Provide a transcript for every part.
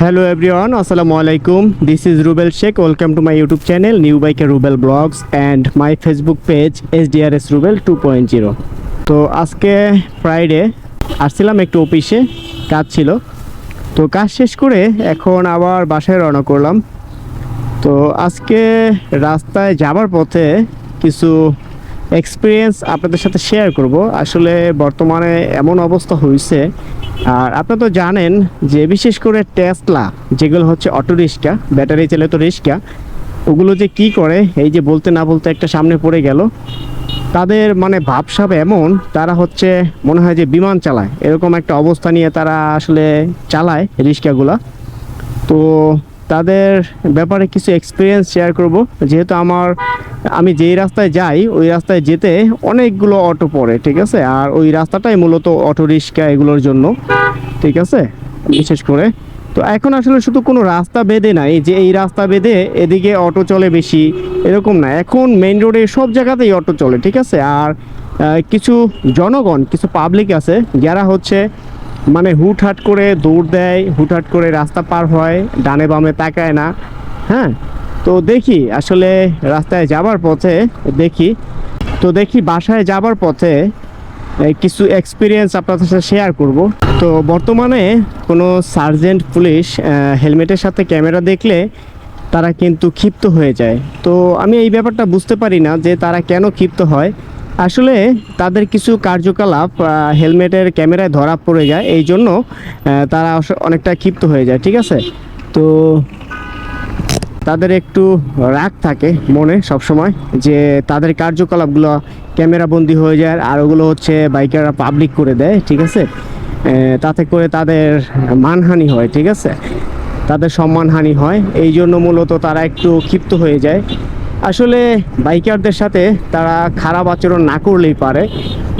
Hello everyone আসসালামু আলাইকুম this is Rubel Sheikh welcome to my YouTube channel new বাইকের Rubel blogs and my Facebook page S DRS Rubel two point zero তো আজকে Friday আসছিলাম একটু অফিসে, কাজ ছিল। তো কাজ শেষ করে এখন আবার বাসায় রওনা করলাম। তো আজকে রাস্তায় যাবার পথে কিছু এক্সপিরিয়েন্স আপনাদের সাথে শেয়ার করব। আসলে বর্তমানে এমন অবস্থা হয়েছে আর আপনারা তো জানেন যে বিশেষ করে টেসলা, যেগুলো হচ্ছে অটো রিক্সা, ব্যাটারি চালিত রিক্সা, ওগুলো যে কি করে, এই যে বলতে না বলতে একটা সামনে পড়ে গেল। তাদের মানে ভাবসাব এমন, তারা হচ্ছে মনে হয় যে বিমান চালায়। এরকম একটা অবস্থা নিয়ে তারা আসলে চালায় রিক্সাগুলা। তো তাদের ব্যাপারে কিছু এক্সপিরিয়েন্স শেয়ার করব। যেহেতু আমার আমি যেই রাস্তায় যাই, ওই রাস্তায় যেতে অনেকগুলো অটো পড়ে, ঠিক আছে? আর ওই রাস্তাটাই মূলত অটো রিক্সা এগুলোর জন্য, ঠিক আছে? বিশেষ করে। তো এখন আসলে শুধু কোনো রাস্তা বেঁধে নাই, যে এই রাস্তা বেঁধে এদিকে অটো চলে বেশি, এরকম না। এখন মেইন রোডে সব জায়গাতেই অটো চলে, ঠিক আছে? আর কিছু জনগণ, কিছু পাবলিক আছে, যারা হচ্ছে মানে হুটহাট করে দৌড় দেয়, হুটহাট করে রাস্তা পার হয়, ডানে বামে তাকায় না হ্যাঁ? তো দেখি, আসলে রাস্তায় যাবার পথে দেখি। তো দেখি বাসায় যাবার পথে কিছু এক্সপিরিয়েন্স আপনাদের সাথে শেয়ার করব। তো বর্তমানে কোনো সার্জেন্ট পুলিশ হেলমেটের সাথে ক্যামেরা দেখলে তারা কিন্তু ক্ষিপ্ত হয়ে যায়। তো আমি এই ব্যাপারটা বুঝতে পারি না যে তারা কেন ক্ষিপ্ত হয়। আসলে তাদের কিছু কার্যকলাপ হেলমেটের ক্যামেরায় ধরা পড়ে যায়। এই জন্য তারা অনেকটা ক্ষিপ্ত হয়ে যায়, ঠিক আছে? তো তাদের একটু রাগ থাকে মনে সব সময় যে তাদের কার্যকলাপগুলো ক্যামেরা বন্দি হয়ে যায়, আর ওগুলো হচ্ছে বাইকাররা পাবলিক করে দেয়, ঠিক আছে? তাতে করে তাদের মানহানি হয়, ঠিক আছে? তাদের সম্মানহানি হয়, এই জন্য মূলত তারা একটু ক্ষিপ্ত হয়ে যায়। আসলে বাইকারদের সাথে তারা খারাপ আচরণ না করলেই পারে।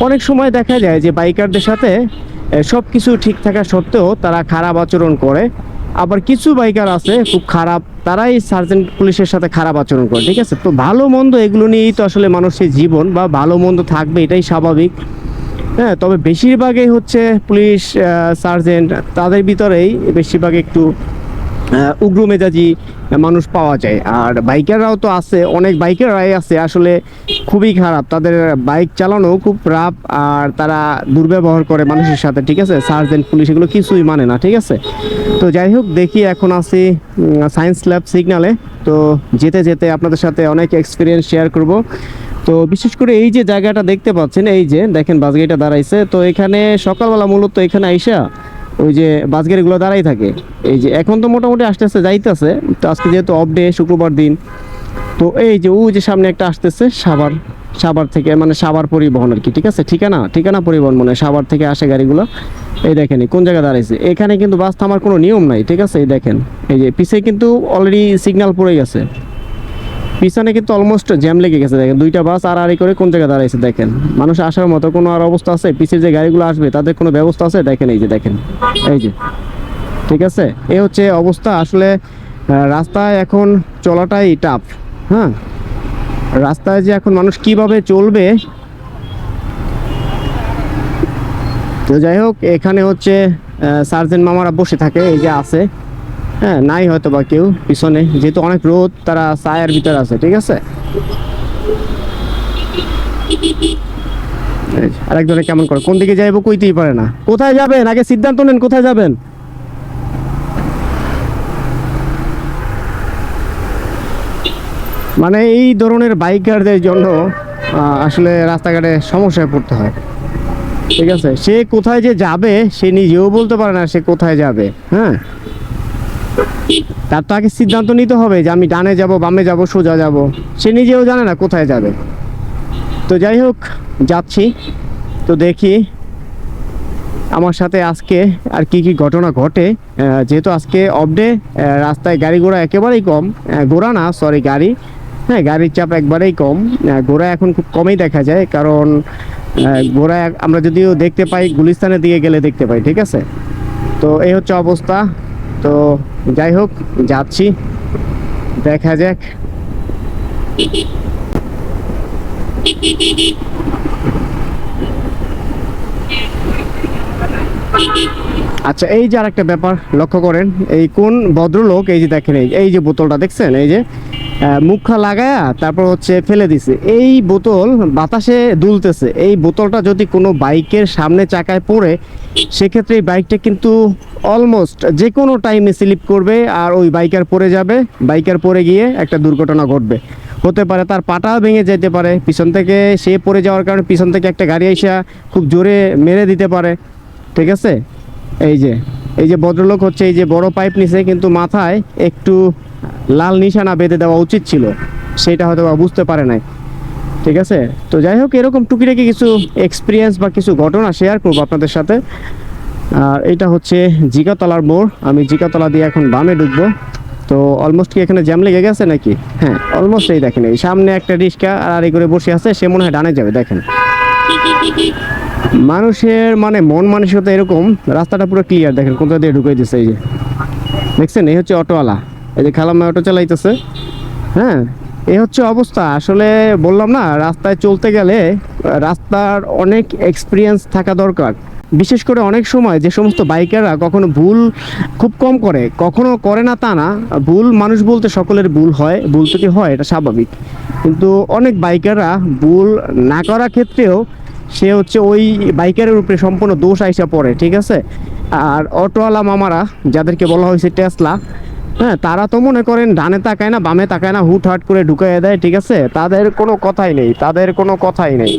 অনেক সময় দেখা যায় যে বাইকারদের সাথে সব কিছু ঠিক থাকা সত্ত্বেও তারা খারাপ আচরণ করে। আবার কিছু বাইকার আছে খুব খারাপ, তারাই সার্জেন্ট পুলিশের সাথে খারাপ আচরণ করে, ঠিক আছে? তো ভালো মন্দ এগুলো নিয়েই তো আসলে মানুষের জীবন বা ভালো মন্দ থাকবে, এটাই স্বাভাবিক। হ্যাঁ তবে বেশিরভাগই হচ্ছে পুলিশ সার্জেন্ট তাদের ভিতরেই বেশিরভাগ একটু উগ্র মেজাজি মানুষ পাওয়া যায়। আর বাইকাররাও তো আছে, অনেক বাইকাররাই আছে, আসলে খুবই খারাপ। তাদের বাইক চালানো খুব রাফ আর তারা দুর্ব্যবহার করে মানুষের সাথে, ঠিক আছে? সার্জেন্ট পুলিশ এগুলো কিছুই মানে না, ঠিক আছে? তো যাই হোক, দেখি এখন আছি সায়েন্স ল্যাব সিগনালে তো যেতে যেতে আপনাদের সাথে অনেক এক্সপিরিয়েন্স শেয়ার করব। তো বিশেষ করে এই যে জায়গাটা দেখতে পাচ্ছেন, এই যে দেখেন বাস গাড়িটা দাঁড়াইছে। তো এখানে সকালবেলা মূলত এখানে আইসা ওই যে বাস গাড়িগুলো দাঁড়াই থাকে। এই যে এখন তো মোটামুটি আস্তে আস্তে যাইতেছে, তো আজকে যেহেতু অফ ডে শুক্রবার দিন, তো এই যে ও যে সামনে একটা আসতেছে সাবার সাবার থেকে মানে সাবার পরিবহন আর কি, ঠিক আছে? ঠিকানা ঠিকানা পরিবহন মানে সাবার থেকে আসে গাড়িগুলো। এই দেখেন কোন জায়গায় দাঁড়াইছে? এখানে কিন্তু বাস থামার কোনো নিয়ম নাই, ঠিক আছে? এই দেখেন, এই যে পিছে কিন্তু অলরেডি সিগন্যাল পড়ে গেছে। পিছনে কিন্তু অলমোস্ট জ্যাম লেগে গেছে, দেখেন, দুইটা বাস আর আড়ি করে কোন জায়গায় দাঁড়াইছে, দেখেন। মানুষ আসার মতো কোনো আর অবস্থা আছে? পিছের যে গাড়িগুলো আসবে, তাদের কোনো ব্যবস্থা আছে? দেখেন, এই যে, দেখেন, এই যে, ঠিক আছে? এই হচ্ছে অবস্থা। আসলে রাস্তায় এখন চলাটাই টাফ হ্যাঁ? রাস্তায় যে এখন মানুষ কীভাবে চলবে তো যাই হোক, এখানে হচ্ছে সার্জেন্ট মামারা বসে থাকে, এই যে আছে। হ্যাঁ নাই হয়তো বা কেউ পিছনে, যেহেতু অনেক রোদ, তারা ছায়ার ভিতরে আছে, ঠিক আছে? আরেকজনে কেমন করে, কোন দিকে যাইবো কইতেই পারে না। কোথায় যাবেন? আগে সিদ্ধান্ত নেন, কোথায় যাবেন? মানে এই ধরনের বাইকারদের জন্য আসলে রাস্তাঘাটে সমস্যায় পড়তে হয়। ঠিক আছে? সে কোথায় যে যাবে, সে নিজেও বলতে পারে না সে কোথায় যাবে হ্যাঁ? তার তো আগে সিদ্ধান্ত নিতে হবে যে আমি ডানে যাব, বামে যাব, সোজা যাব। সে নিজেও জানে না কোথায় যাবে। তো যাই হোক, যাচ্ছি। তো দেখি আমার সাথে আজকে আর কি কি ঘটনা ঘটে। যেহেতু আজকে অফ ডে রাস্তায় গাড়ি ঘোড়া একেবারেই কম। ঘোড়া না সরি গাড়ি। হ্যাঁ গাড়ির চাপ একবারেই কম। ঘোড়া এখন খুব কমই দেখা যায়, কারণ ঘোড়া এক- আমরা যদিও দেখতে পাই গুলিস্তানের দিকে গেলে দেখতে পাই ঠিক আছে? তো এই হচ্ছে অবস্থা। তো যাই হোক যাচ্ছি। দেখা যাক। আচ্ছা এই যে আরেকটা ব্যাপার লক্ষ্য করেন, এই কোন ভদ্রলোক, এই যে দেখেন, এই এই যে বোতলটা দেখছেন, এই যে মুখা লাগায়া তারপর হচ্ছে ফেলে দিছে। এই বোতল বাতাসে দুলতেছে। এই বোতলটা যদি কোনো বাইকের সামনে চাকায় পড়ে, সেক্ষেত্রে এই বাইকটা কিন্তু অলমোস্ট যে কোনো টাইমে স্লিপ করবে আর ওই বাইকার পড়ে যাবে। বাইকার পড়ে গিয়ে একটা দুর্ঘটনা ঘটবে। হতে পারে তার পাটাও ভেঙে যেতে পারে। পিছন থেকে সে পড়ে যাওয়ার কারণে পিছন থেকে একটা গাড়ি এসে খুব জোরে মেরে দিতে পারে। ঠিক আছে? এই যে এই যে ভদ্রলোক হচ্ছে, এই যে বড় পাইপ নিছে, কিন্তু মাথায় একটু লাল নিশানা বেঁধে দেওয়া উচিত ছিল। সেটা হয়তো বুঝতে পারে নাই। ঠিক আছে? তো যাই হোক, এরকম টুকিটাকি কিছু এক্সপিরিয়েন্স বা কিছু ঘটনা শেয়ার করব আপনাদের সাথে। আর এটা হচ্ছে জিকাতলার মোড়। আমি জিকাতলা দিয়ে এখন বামে ঢুকবো। তো অলমোস্ট কি এখানে জ্যাম লেগে গেছে নাকি? হ্যাঁ অলমোস্ট এই দেখেন, এই সামনে একটা রিক্সা আর এই করে বসে আছে, সে মনে হয় ডানে যাবে, দেখেন। মানুষের মানে মন মানসিকতা এরকম, রাস্তাটা পুরো ক্লিয়ার দেখেন কোথা দিয়ে ঢুকে দিচ্ছে এই যে। দেখছেন? এই হচ্ছে অটোওয়ালা। এই যে খালাম্মা অটো চালাইতেছে। হ্যাঁ? এই হচ্ছে অবস্থা। আসলে বললাম না, রাস্তায় চলতে গেলে রাস্তার অনেক এক্সপিরিয়েন্স থাকা দরকার। বিশেষ করে অনেক সময় যে সমস্ত বাইকাররা কখনো ভুল খুব কম করে, কখনো করে না তা না। ভুল মানুষ বলতে সকলের ভুল হয়, ভুল তো কি হয়, এটা স্বাভাবিক। কিন্তু অনেক বাইকাররা ভুল না করার ক্ষেত্রেও সে হচ্ছে ওই বাইকারের উপরে সম্পূর্ণ দোষ আইসা পড়ে, ঠিক আছে? আর অটোওয়ালা মামারা, যাদেরকে বলা হয়েছে টেসলা হ্যাঁ তারা তো মনে করেন ডানে তাকায় না, বামে তাকায় না হুট হাট করে ঢুকাইয়া দেয়, ঠিক আছে? তাদের কোনো কথাই নেই, তাদের কোনো কথাই নেই।